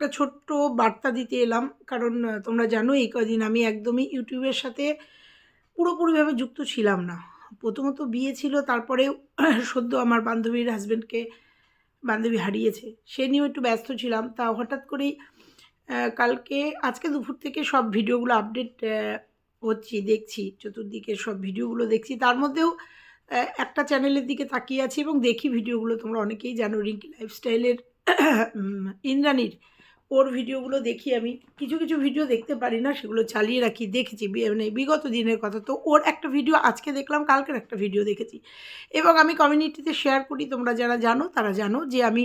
একটা ছোট্ট বার্তা দিতে এলাম। কারণ তোমরা জানো এই কদিন আমি একদমই ইউটিউবের সাথে পুরোপুরিভাবে যুক্ত ছিলাম না। প্রথমত বিয়ে ছিল, তারপরে সদ্য আমার বান্ধবীর হাজব্যান্ডকে বান্ধবী হারিয়েছে। সে নিয়েও একটু ব্যস্ত ছিলাম। তা হঠাৎ করেই কালকে, আজকে দুপুর থেকে সব ভিডিওগুলো আপডেট হচ্ছি, দেখছি। চতুর্দিকে সব ভিডিওগুলো দেখছি। তার মধ্যেও একটা চ্যানেলের দিকে তাকিয়ে আছি এবং দেখি ভিডিওগুলো। তোমরা অনেকেই জানো রিঙ্কি লাইফস্টাইলের ইন্দ্রাণীর। ওর ভিডিওগুলো দেখি আমি। কিছু কিছু ভিডিও দেখতে পারি না, সেগুলো চালিয়ে রাখি, দেখেছি। মানে বিগত দিনের কথা। তো ওর একটা ভিডিও আজকে দেখলাম, কালকের একটা ভিডিও দেখেছি। এবং আমি কমিউনিটিতে শেয়ার করি, তোমরা যারা জানো, তারা জানো যে আমি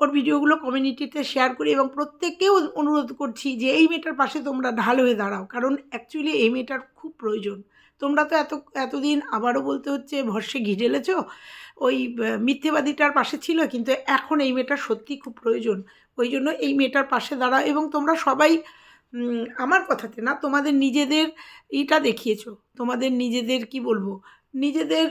ওর ভিডিওগুলো কমিউনিটিতে শেয়ার করি এবং প্রত্যেককেও অনুরোধ করছি যে এই মেয়েটার পাশে তোমরা ঢাল হয়ে দাঁড়াও। কারণ অ্যাকচুয়ালি এই মেয়েটার খুব প্রয়োজন। তোমরা তো এত, এতদিন আবারও বলতে হচ্ছে, ভরসে ঘি ঢেলেছ? ওই মিথ্যেবাদীটার পাশে ছিল, কিন্তু এখন এই মেয়েটার সত্যি খুব প্রয়োজন। ওই জন্য এই মেয়েটার পাশে দাঁড়াও এবং তোমরা সবাই আমার কথাতে না, তোমাদের নিজেদের এটা দেখিয়েছো। তোমাদের নিজেদের, কি বলব, নিজেদের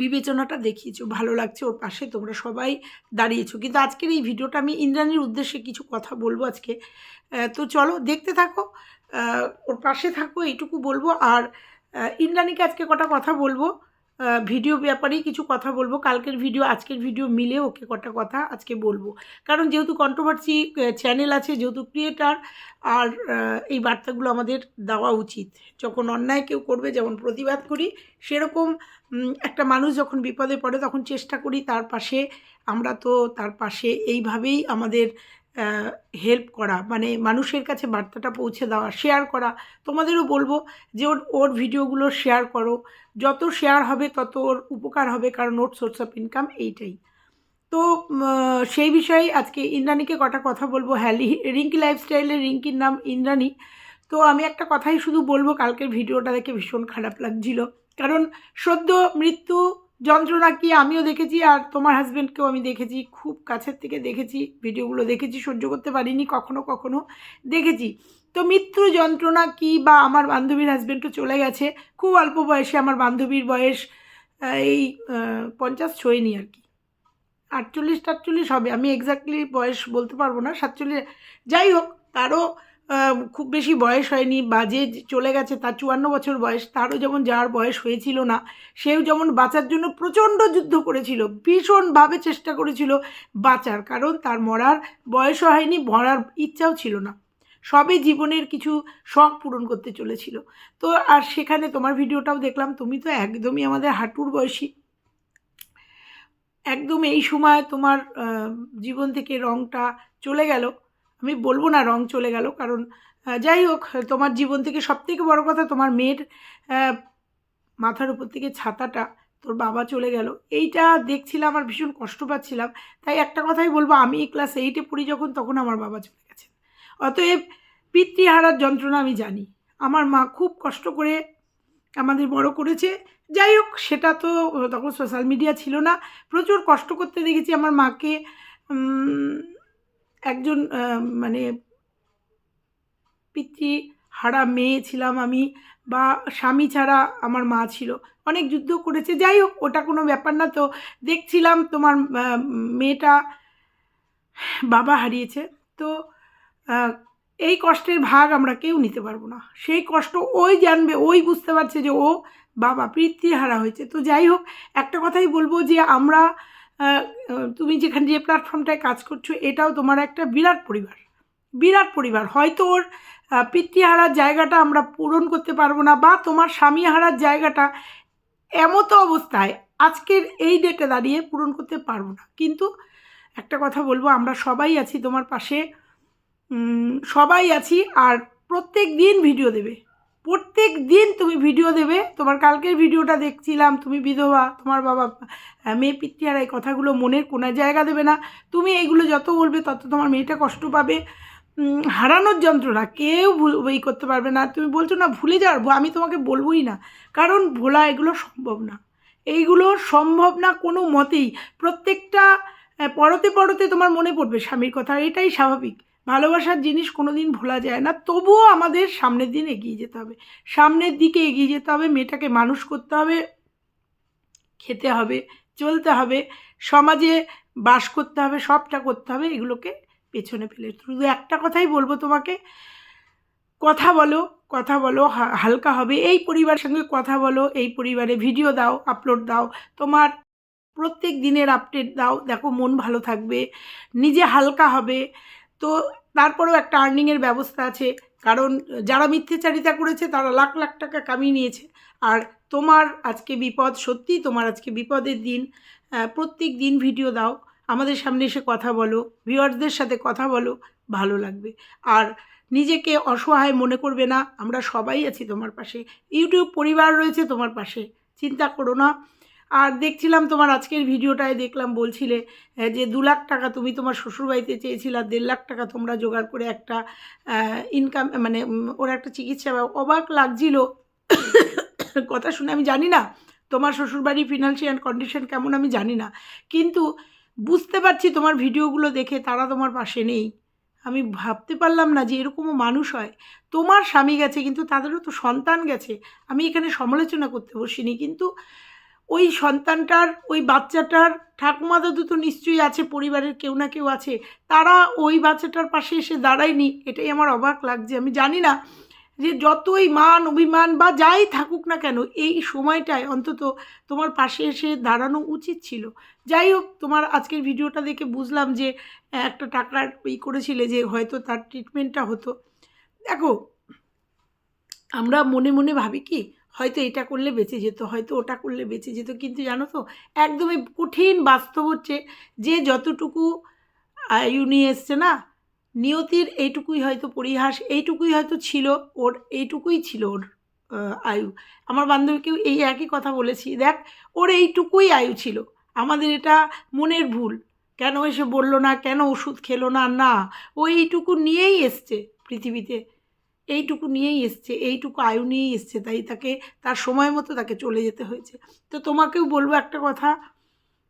বিবেচনাটা দেখিয়েছো। ভালো লাগছে ওর পাশে, তোমরা সবাই দাঁড়িয়েছো। কিন্তু আজকের এই ভিডিওটা আমি ইন্দ্রাণীর উদ্দেশ্যে কিছু কথা বলব আজকে। তো চলো, দেখতে থাকো ওর পাশে থাকো, এইটুকু বলব। আর ইন্দ্রাণীকে আজকে কটা কথা বলব? ভিডিও ব্যাপারেই কিছু কথা বলব। কালকের ভিডিও, আজকের ভিডিও মিলে ওকে কটা কথা আজকে বলব। কারণ যেহেতু কন্ট্রোভার্সি চ্যানেল আছে, যেহেতু ক্রিয়েটার আর এই বার্তাগুলো আমাদের দেওয়া উচিত। যখন অন্যায় কেউ করবে, যেমন প্রতিবাদ করি, সেরকম একটা মানুষ যখন বিপদে পড়ে, তখন চেষ্টা করি তার পাশে, আমরা তো তার পাশে, এইভাবেই আমাদের হেল্প করা মানে মানুষের কাছে বার্তাটা পৌঁছে দেওয়া শেয়ার করা। তোমাদেরও বলব যে ওর ওর ভিডিওগুলো শেয়ার করো। যত শেয়ার হবে, তত ওর উপকার হবে, কারণ ওর সোর্স অফ ইনকাম এইটাই। তো সেই বিষয়ে আজকে ইন্দ্রাণীকে কটা কথা বলব। হ্যাঁ রিঙ্কি লাইফস্টাইলের রিঙ্কির নাম ইন্দ্রাণী। তো আমি একটা কথাই শুধু বলব, কালকের ভিডিওটা দেখে ভীষণ খারাপ লাগছিল। কারণ সদ্য মৃত্যু যন্ত্রণা কি আমিও দেখেছি আর তোমার হাজব্যান্ডকেও আমি দেখেছি। খুব কাছের থেকে দেখেছি, ভিডিওগুলো দেখেছি, সহ্য করতে পারিনি, কখনো কখনো দেখেছি। তো মৃত্যু যন্ত্রণা কি বা আমার বান্ধবীর হাজব্যান্ডও চলে গেছে, খুব অল্প বয়সে আমার বান্ধবীর বয়স এই পঞ্চাশ ছোঁয়নি আর কি। আটচল্লিশ টাটচল্লিশ হবে, আমি এক্স্যাক্টলি বয়স বলতে পারব না, সাতচল্লিশ, যাই হোক, তারও খুব বেশি বয়স হয়নি বা যে চলে গেছে, তার চুয়ান্ন বছর বয়স, তারও যেমন যার বয়স হয়েছিল না, সেও যেমন বাঁচার জন্য প্রচণ্ড যুদ্ধ করেছিল, ভীষণভাবে চেষ্টা করেছিল বাঁচার, কারণ তার মরার বয়সও হয়নি, মরার ইচ্ছাও ছিল না। সবে জীবনের কিছু শখ পূরণ করতে চলেছিল। তো আর সেখানে তোমার ভিডিওটাও দেখলাম, তুমি তো একদমই আমাদের হাঁটুর বয়সী। একদম এই সময় তোমার জীবন থেকে রঙটা চলে গেল। আমি বলব না রং চলে গেল, কারণ যাই হোক, তোমার জীবন থেকে সবথেকে বড় কথা তোমার মেয়ের মাথার উপর থেকে ছাতাটা, তোর বাবা চলে গেল। এইটা দেখছিলাম আর ভীষণ কষ্ট পাচ্ছিলাম। তাই একটা কথাই বলব, আমি ক্লাস এইটে পড়ি যখন, তখন আমার বাবা চলে গেছেন। অতএব পিতৃহারার যন্ত্রণা আমি জানি। আমার মা খুব কষ্ট করে আমাদের বড় করেছে। যাই হোক, সেটা তো তখন সোশ্যাল মিডিয়া ছিল না। প্রচুর কষ্ট করতে দেখেছি আমার মাকে। একজন মানে পিতৃ হারা মেয়ে ছিলাম আমি বা স্বামী ছাড়া আমার মা ছিল। অনেক যুদ্ধ করেছে, যাই হোক, ওটা কোনো ব্যাপার না তো। দেখছিলাম তোমার মেয়েটা বাবা হারিয়েছে। তো এই কষ্টের ভাগ আমরা কেউ নিতে পারব না। সেই কষ্ট ওই জানবে, ওই বুঝতে পারছে যে ও বাবা পিতৃ হারা হয়েছে। তো যাই হোক, একটা কথাই বলব যে আমরা তুমি যেখানে যে প্ল্যাটফর্মটায় কাজ করছ, এটাও তোমার একটা বিরাট পরিবার। বিরাট পরিবার। হয়তো ওর পিতৃহারার জায়গাটা আমরা পূরণ করতে পারব না, বা তোমার স্বামী হারার জায়গাটা এমতো অবস্থায় আজকের এই ডেটে দাঁড়িয়ে পূরণ করতে পারব না। কিন্তু একটা কথা বলব, আমরা সবাই আছি তোমার পাশে। সবাই আছি আর প্রত্যেক দিন ভিডিও দেবে। প্রত্যেক দিন তুমি ভিডিও দেবে। তোমার কালকের ভিডিওটা দেখছিলাম, তুমি বিধবা, তোমার বাবা মেয়ে পিতৃহারা এই কথাগুলো মনের কোনো জায়গা দেবে না। তুমি এইগুলো যত বলবে, তত তোমার মেয়েটা কষ্ট পাবে। হারানোর যন্ত্রণা কেউ ভুল করতে পারবে না। তুমি বলছো, না, ভুলে যাওয়ার আমি তোমাকে বলবোই না। কারণ ভোলা, এগুলো সম্ভব না। এইগুলো সম্ভব না কোনো মতেই। প্রত্যেকটা পরতে পরতে তোমার মনে পড়বে স্বামীর কথা। এটাই স্বাভাবিক। ভালোবাসার জিনিস কোনো দিন ভোলা যায় না, তবুও আমাদের সামনের দিন এগিয়ে যেতে হবে। সামনের দিকে এগিয়ে যেতে হবে, মেয়েটাকে মানুষ করতে হবে, খেতে হবে, চলতে হবে, সমাজে বাস করতে হবে, সবটা করতে হবে, এগুলোকে পেছনে ফেলে। শুধু একটা কথাই বলব তোমাকে, কথা বলো কথা বলো হালকা হবে, এই পরিবারের সঙ্গে কথা বলো, এই পরিবারে ভিডিও দাও আপলোড দাও, তোমার প্রত্যেক দিনের আপডেট দাও, দেখো মন ভালো থাকবে, নিজে হালকা হবে তো তারপরেও একটা আর্নিংয়ের ব্যবস্থা আছে। কারণ যারা মিথ্যেচারিতা করেছে, তারা লাখ লাখ টাকা কামিয়ে নিয়েছে। আর তোমার আজকে বিপদ সত্যি তোমার আজকে বিপদের দিন। প্রত্যেক দিন ভিডিও দাও। আমাদের সামনে এসে কথা বলো। ভিউয়ার্সদের সাথে কথা বলো। ভালো লাগবে। আর নিজেকে অসহায় মনে করবে না। আমরা সবাই আছি তোমার পাশে। ইউটিউব পরিবার রয়েছে তোমার পাশে। চিন্তা করো না। আর দেখছিলাম তোমার আজকের ভিডিওটায় দেখলাম বলছিলে যে দু লাখ টাকা তুমি তোমার শ্বশুরবাড়িতে চেয়েছিলে আর দেড় লাখ টাকা তোমরা জোগাড় করে একটা ইনকাম মানে ওর একটা চিকিৎসা অবাক লাগছিল। কথা শুনে আমি জানি না তোমার শ্বশুরবাড়ির ফিনান্সিয়াল কন্ডিশন কেমন আমি জানি না। কিন্তু বুঝতে পারছি তোমার ভিডিওগুলো দেখে তারা তোমার পাশে নেই। আমি ভাবতে পারলাম না যে এরকমও মানুষ হয়। তোমার স্বামী গেছে কিন্তু তাদেরও তো সন্তান গেছে। আমি এখানে সমালোচনা করতে বসিনি। কিন্তু ওই সন্তানটার, ওই বাচ্চাটার, ঠাকুমা দাদু তো নিশ্চয়ই আছে, পরিবারের কেউ না কেউ আছে, তারা ওই বাচ্চাটার পাশে এসে দাঁড়ায়নি, এটাই আমার অবাক লাগছে। আমি জানি না যে যতই মান, অভিমান বা যাই থাকুক না কেন, এই সময়টায় অন্তত তোমার পাশে এসে দাঁড়ানো উচিত ছিল। যাই হোক, তোমার আজকের ভিডিওটা দেখে বুঝলাম যে একটা টাকার ই করেছিলে যে হয়তো তার ট্রিটমেন্টটা হতো। দেখো, আমরা মনে মনে ভাবি কি হয়তো এটা করলে বেঁচে যেত, হয়তো ওটা করলে বেঁচে যেত, কিন্তু জানো তো, একদমই কঠিন বাস্তব হচ্ছে যে যতটুকু আয়ু নিয়ে এসছে না, নিয়তির এইটুকুই হয়তো পরিহাস, এইটুকুই হয়তো ছিল ওর, এইটুকুই ছিল ওর আয়ু। আমার বান্ধবীকেও এই একই কথা বলেছি, দেখ, ওর এইটুকুই আয়ু ছিল। আমাদের এটা মনের ভুল। কেন এসে বলল না, কেন ওষুধ খেলো না না, ও এইটুকু নিয়েই এসছে পৃথিবীতে। এইটুকু নিয়েই এসছে, এইটুকু আয়ু নিয়েই এসছে, তাই তাকে, তার সময় মতো তাকে চলে যেতে হয়েছে। তো তোমাকেও বলব একটা কথা,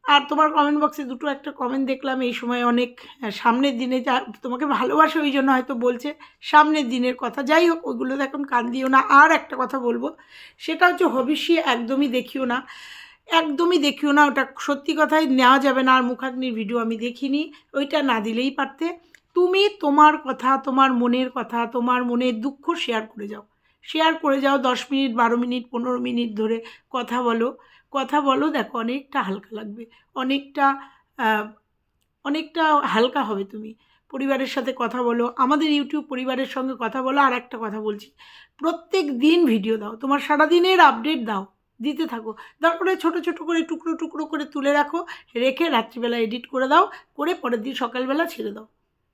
আর তোমার কমেন্ট বক্সে দুটো একটা কমেন্ট দেখলাম, এই সময় অনেক সামনের দিনে যা, তোমাকে ভালোবাসে ওই জন্য হয়তো বলছে, সামনের দিনের কথা। যাই হোক, ওইগুলো তো এখন কান দিও না। আর একটা কথা বলব, সেটা হচ্ছে হবিষ্যি একদমই দেখিও না, একদমই দেখিও না, ওটা সত্যি কথাই নেওয়া যাবে না, আর মুখাগ্নির ভিডিও আমি দেখিনি, ওইটা না দিলেই পারতে। তুমি তোমার কথা, তোমার মনের কথা, তোমার মনের দুঃখ শেয়ার করে যাও। শেয়ার করে যাও দশ মিনিট, বারো মিনিট, পনেরো মিনিট ধরে কথা বলো। কথা বলো, দেখো অনেকটা হালকা লাগবে। অনেকটা অনেকটা হালকা হবে তুমি। পরিবারের সাথে কথা বলো, আমাদের ইউটিউব পরিবারের সঙ্গে কথা বলো, আর একটা কথা বলছি। প্রত্যেক দিন ভিডিও দাও। তোমার সারাদিনের আপডেট দাও। দিতে থাকো। তারপরে ছোট ছোট করে টুকরো টুকরো করে তুলে রাখো, রেখে রাত্রিবেলা এডিট করে দাও, করে পরের দিন সকালবেলা ছেড়ে দাও।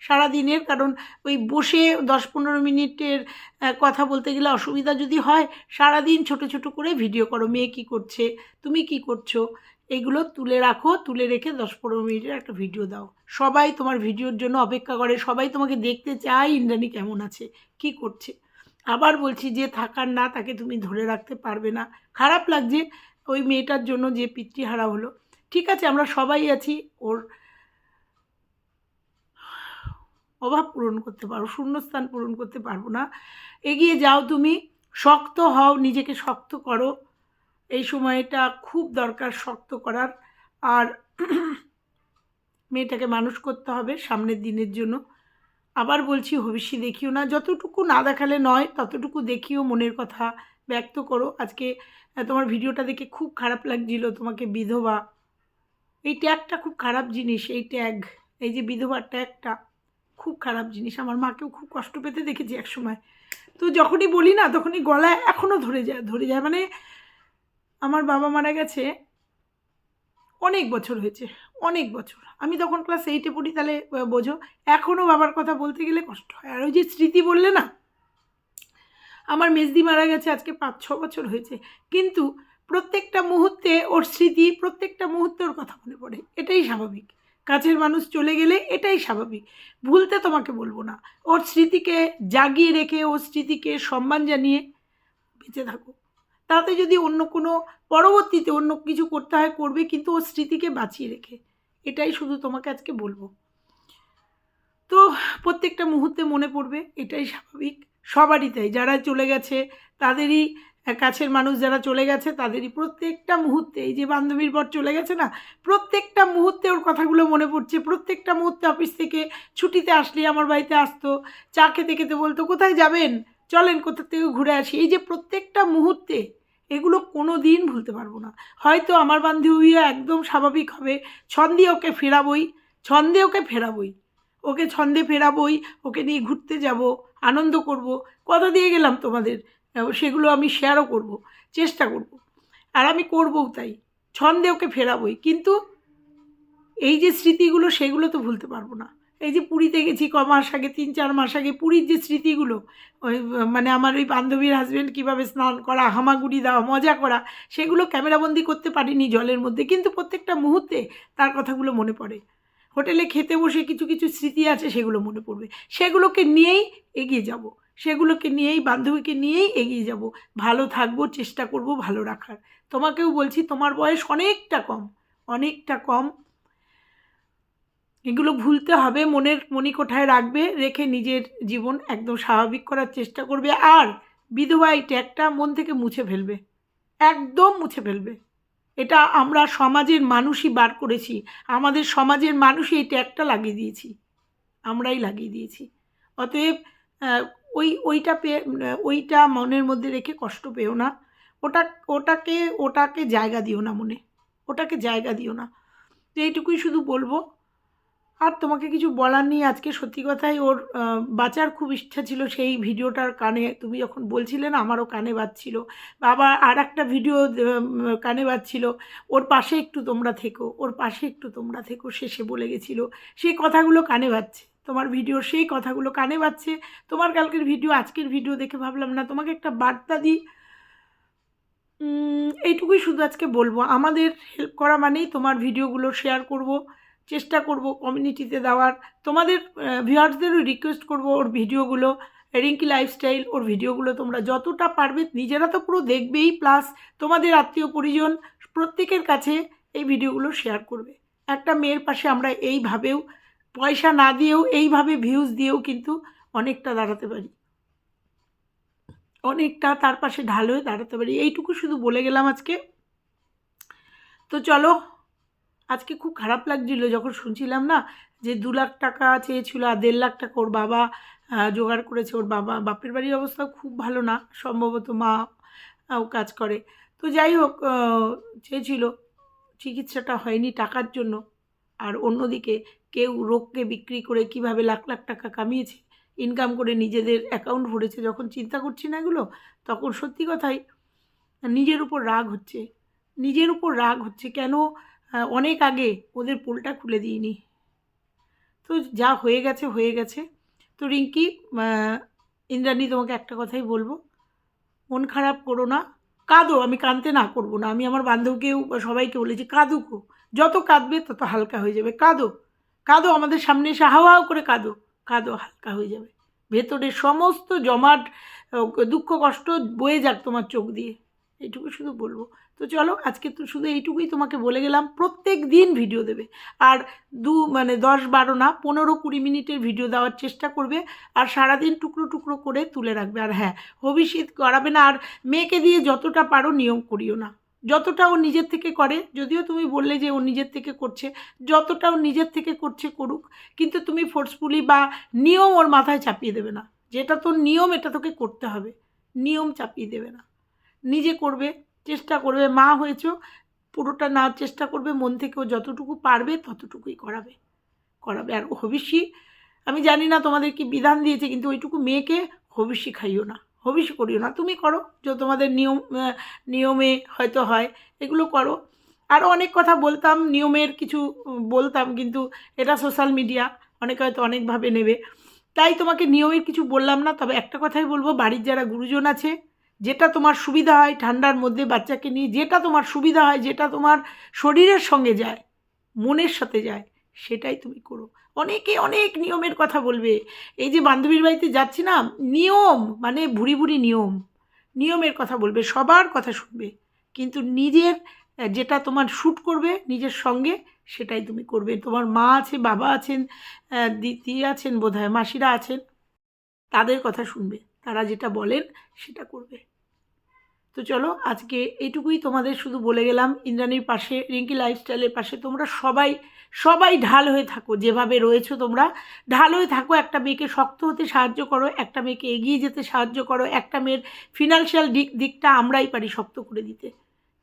সারা দিনের কারণ ওই বসে দশ পনেরো মিনিটের কথা বলতে গেলে অসুবিধা যদি হয় সারা দিন ছোট ছোট করে ভিডিও করো, মেয়ে কী করছে, তুমি কি করছ, এগুলো তুলে রাখো, তুলে রেখে দশ পনেরো মিনিটের একটা ভিডিও দাও। সবাই তোমার ভিডিওর জন্য অপেক্ষা করে, সবাই তোমাকে দেখতে চায় ইন্দ্রাণী কেমন আছে, কি করছে। আবার বলছি যে থাকার না, তাকে তুমি ধরে রাখতে পারবে না। খারাপ লাগছে ওই মেয়েটার জন্য যে পিতৃহারা হলো। ঠিক আছে, আমরা সবাই আছি, ওর অভাব পূরণ করতে পারো শূন্যস্থান পূরণ করতে পারব না। এগিয়ে যাও তুমি, শক্ত হও, নিজেকে শক্ত করো। এই সময়টা খুব দরকার শক্ত করার। আর মেয়েটাকে মানুষ করতে হবে সামনের দিনের জন্য। আবার বলছি, ভবিষ্যৎ দেখিও না। যতটুকু না দেখালে নয়, ততটুকু দেখিও, মনের কথা ব্যক্ত করো। আজকে তোমার ভিডিওটা দেখে খুব খারাপ লাগছিল, তোমাকে বিধবা। এই ট্যাগটা খুব খারাপ জিনিস, এই ট্যাগ, এই যে বিধবার ট্যাগটা। খুব খারাপ জিনিস। আমার মাকেও খুব কষ্ট পেতে দেখেছি এক সময় তো যখনই বলি না, তখনই গলায় এখনও ধরে যায় ধরে যায়। মানে আমার বাবা মারা গেছে অনেক বছর হয়েছে, অনেক বছর। আমি তখন ক্লাস এইটে পড়ি, তাহলে বোঝো এখনও বাবার কথা বলতে গেলে কষ্ট হয়। আর ওই যে স্মৃতি বললে না, আমার মেজদি মারা গেছে আজকে পাঁচ ছ বছর হয়েছে। কিন্তু প্রত্যেকটা মুহূর্তে ওর স্মৃতি, প্রত্যেকটা মুহূর্তে ওর কথা মনে পড়ে। এটাই স্বাভাবিক। কাছের মানুষ চলে গেলে এটাই স্বাভাবিক। ভুলতে তোমাকে বলব না। ওর স্মৃতিকে জাগিয়ে রেখে, ওর স্মৃতিকে সম্মান জানিয়ে বেঁচে থাকো। তাতে যদি অন্য কোনো পরবর্তীতে অন্য কিছু করতে হয়, করবে কিন্তু ওর স্মৃতিকে বাঁচিয়ে রেখে। এটাই শুধু তোমাকে আজকে বলব। তো প্রত্যেকটা মুহূর্তে মনে পড়বে, এটাই স্বাভাবিক। সবারই তাই। যারা চলে গেছে, তাদেরই কাছের মানুষ যারা চলে গেছে, তাদেরই প্রত্যেকটা মুহূর্তে, এই যে বান্ধবীর পর চলে গেছে না, প্রত্যেকটা মুহূর্তে ওর কথাগুলো মনে পড়ছে। প্রত্যেকটা মুহূর্তে অফিস থেকে ছুটিতে আসলে আমার বাড়িতে আসতো, চা খেতে খেতে বলতো, কোথায় যাবেন? চলেন কোথা থেকে ঘুরে আসি? এই যে প্রত্যেকটা মুহূর্তে এগুলো কোনো দিন ভুলতে পারব না। হয়তো আমার বান্ধবীও একদম স্বাভাবিক হবে, ছন্দে ওকে ফেরাবই, ছন্দে ওকে ফেরাবই। ওকে ছন্দে ফেরাবই, ওকে নিয়ে ঘুরতে যাব, আনন্দ করব। কথা দিয়ে গেলাম তোমাদের। সেগুলো আমি শেয়ারও করব, চেষ্টা করব। আর আমি করবও তাই, ছন্দে ওকে ফেরাবই, কিন্তু এই যে স্মৃতিগুলো সেগুলো তো ভুলতে পারব না। এই যে পুরীতে গেছি ক মাস আগে, তিন চার মাস আগে, পুরীর যে স্মৃতিগুলো, ওই মানে আমার ওই বান্ধবীর হাজব্যান্ড কীভাবে স্নান করা, হামাগুড়ি দেওয়া, মজা করা, সেগুলো ক্যামেরাবন্দি করতে পারিনি জলের মধ্যে, কিন্তু প্রত্যেকটা মুহূর্তে তার কথাগুলো মনে পড়ে। হোটেলে খেতে বসে কিছু কিছু স্মৃতি আছে সেগুলো মনে পড়বে। সেগুলোকে নিয়েই এগিয়ে যাব। সেগুলোকে নিয়েই, বান্ধবীকে নিয়েই এগিয়ে যাব। ভালো থাকব, চেষ্টা করব ভালো রাখার। তোমাকেও বলছি, তোমার বয়স অনেকটা কম অনেকটা কম। এগুলো ভুলতে হবে, মনের মণিকোঠায় রাখবে, রেখে নিজের জীবন একদম স্বাভাবিক করার চেষ্টা করবে আর বিধবা এই ট্যাগটা মন থেকে মুছে ফেলবে। একদম মুছে ফেলবে। এটা আমরা সমাজের মানুষই বার করেছি। আমাদের সমাজের মানুষই এই ট্যাগটা লাগিয়ে দিয়েছি। আমরাই লাগিয়ে দিয়েছি। অতএব ওই, ওইটা পেয়ে ওইটা মনের মধ্যে রেখে কষ্ট পেও না। ওটা, ওটাকে ওটাকে জায়গা দিও না মনে। ওটাকে জায়গা দিও না। তো এইটুকুই শুধু বলব। আর তোমাকে কিছু বলার নেই আজকে সত্যি কথাই। ওর বাঁচার খুব ইচ্ছা ছিল সেই ভিডিওটার কানে। তুমি যখন বলছিলে না, আমারও কানে বাজছিল। বাবা আর একটা ভিডিও কানে বাজছিল। ওর পাশে একটু তোমরা থেকো, ওর পাশে একটু তোমরা থেকো শেষে বলে গেছিল। সেই কথাগুলো কানে বাজছে। তোমার ভিডিও সেই কথাগুলো কানে বাজছে। তোমার কালকের ভিডিও, আজকের ভিডিও দেখে ভাবলাম, না, তোমাকে একটা বার্তা দিই। এইটুকুই শুধু আজকে বলব। আমাদের হেল্প করা মানেই তোমার ভিডিওগুলো শেয়ার করব, চেষ্টা করব কমিউনিটিতে দেওয়ার। তোমাদের ভিউয়ার্সদেরও রিকোয়েস্ট করব ওর ভিডিওগুলো, রিঙ্কি লাইফস্টাইল ওর ভিডিওগুলো তোমরা যতটা পারবে, নিজেরা তো পুরো দেখবেই প্লাস তোমাদের আত্মীয় পরিজন প্রত্যেকের কাছে এই ভিডিওগুলো শেয়ার করবে। একটা মেয়ের পাশে আমরা এইভাবেও পয়সা না দিয়েও এইভাবে ভিউজ দিয়েও কিন্তু অনেকটা দাঁড়াতে পারি। অনেকটা তার পাশে ঢাল হয়ে দাঁড়াতে পারি। এইটুকু শুধু বলে গেলাম আজকে। তো চলো, আজকে খুব খারাপ লাগছিল যখন শুনছিলাম না যে দু লাখ টাকা চেয়েছিল আর দেড় লাখ টাকা ওর বাবা জোগাড় করেছে। ওর বাবা, বাপের বাড়ির অবস্থা খুব ভালো না। সম্ভবত মা ও কাজ করে। তো যাই হোক চেয়েছিল। চিকিৎসাটা হয়নি টাকার জন্য। আর অন্যদিকে কেউ রোগকে বিক্রি করে কীভাবে লাখ লাখ টাকা কামিয়েছে ইনকাম করে নিজেদের অ্যাকাউন্ট ভরেছে, যখন চিন্তা করছি না এগুলো, তখন সত্যি কথাই নিজের উপর রাগ হচ্ছে। নিজের উপর রাগ হচ্ছে কেন অনেক আগে ওদের পোলটা খুলে দিইনি। তো যা হয়ে গেছে হয়ে গেছে। তো রিঙ্কি ইন্দ্রাণী তোমাকে একটা কথাই বলব, মন খারাপ করো না। কাঁদো, আমি কাঁদতে না করব না। আমি আমার বান্ধবকেও সবাইকে বলেছি, কাঁদুকো। যত কাঁদবে তত হালকা হয়ে যাবে। কাঁদো। কাঁদো, আমাদের সামনে এসে হাও হাও করে কাঁদো। কাঁদো, হালকা হয়ে যাবে। ভেতরে সমস্ত জমাট দুঃখ, কষ্ট বয়ে যাক তোমার চোখ দিয়ে। এইটুকু শুধু বলব। তো চলো, আজকে তো শুধু এইটুকুই তোমাকে বলে গেলাম। প্রত্যেক দিন ভিডিও দেবে। আর দু মানে দশ বারো না, পনেরো কুড়ি মিনিটের ভিডিও দেওয়ার চেষ্টা করবে। আর সারাদিন টুকরো টুকরো করে তুলে রাখবে। আর হ্যাঁ ভবিষ্যৎ করাবে না। আর মেয়েকে দিয়ে যতটা পারো নিয়ম করিও না। যতটা ও নিজের থেকে করে, যদিও তুমি বললে যে ও নিজের থেকে করছে, যতটা ও নিজের থেকে করছে করুক, কিন্তু তুমি ফোর্সফুলি বা নিয়ম ওর মাথায় চাপিয়ে দেবে না। যেটা তোর নিয়ম, এটা তোকে করতে হবে। নিয়ম চাপিয়ে দেবে না। নিজে করবে, চেষ্টা করবে। মা হয়েছো, পুরোটা না চেষ্টা করবে, মন থেকেও যতটুকু পারবে, ততটুকুই করাবে। করাবে। আর হবিষ্যি, আমি জানি না তোমাদের কি বিধান দিয়েছে, কিন্তু ওইটুকু মেয়েকে হবিষ্যি খাইও না। হবিষ্যি করিও না। তুমি করো, যে তোমাদের নিয়ম নিয়মে হয়তো হয়, এগুলো করো। আরও অনেক কথা বলতাম, নিয়মের কিছু বলতাম, কিন্তু এটা সোশ্যাল মিডিয়া অনেকে হয়তো অনেকভাবে নেবে। তাই তোমাকে নিয়মের কিছু বললাম না, তবে একটা কথাই বলব, বাড়ির যারা গুরুজন আছে, যেটা তোমার সুবিধা হয় ঠান্ডার মধ্যে বাচ্চাকে নিয়ে, যেটা তোমার সুবিধা হয়, যেটা তোমার শরীরের সঙ্গে যায়, মনের সাথে যায় সেটাই তুমি করো। অনেকে অনেক নিয়মের কথা বলবে। এই যে বান্ধবীর বাড়িতে যাচ্ছি না, নিয়ম মানে ভুড়ি ভুড়ি নিয়ম, নিয়মের কথা বলবে, সবার কথা শুনবে। কিন্তু নিজের, যেটা তোমার শ্যুট করবে নিজের সঙ্গে, সেটাই তুমি করবে। তোমার মা আছে, বাবা আছেন দিদি আছেন বোধহয়, মাসিরা আছেন, তাদের কথা শুনবে। তারা যেটা বলেন, সেটা করবে। তো চলো, আজকে এইটুকুই তোমাদের শুধু বলে গেলাম। ইন্দ্রাণীর পাশে, রিঙ্কি লাইফস্টাইলের পাশে তোমরা সবাই সবাই ঢাল হয়ে থাকো, যেভাবে রয়েছো তোমরা ঢাল হয়ে থাকো। একটা মেয়েকে শক্ত হতে সাহায্য করো, একটা মেয়েকে এগিয়ে যেতে সাহায্য করো, একটা মেয়ের ফিনান্সিয়াল দিক, দিকটা আমরাই পারি শক্ত করে দিতে।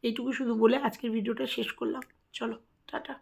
এইটুকু শুধু বলে আজকের ভিডিওটা শেষ করলাম। চলো, টাটা।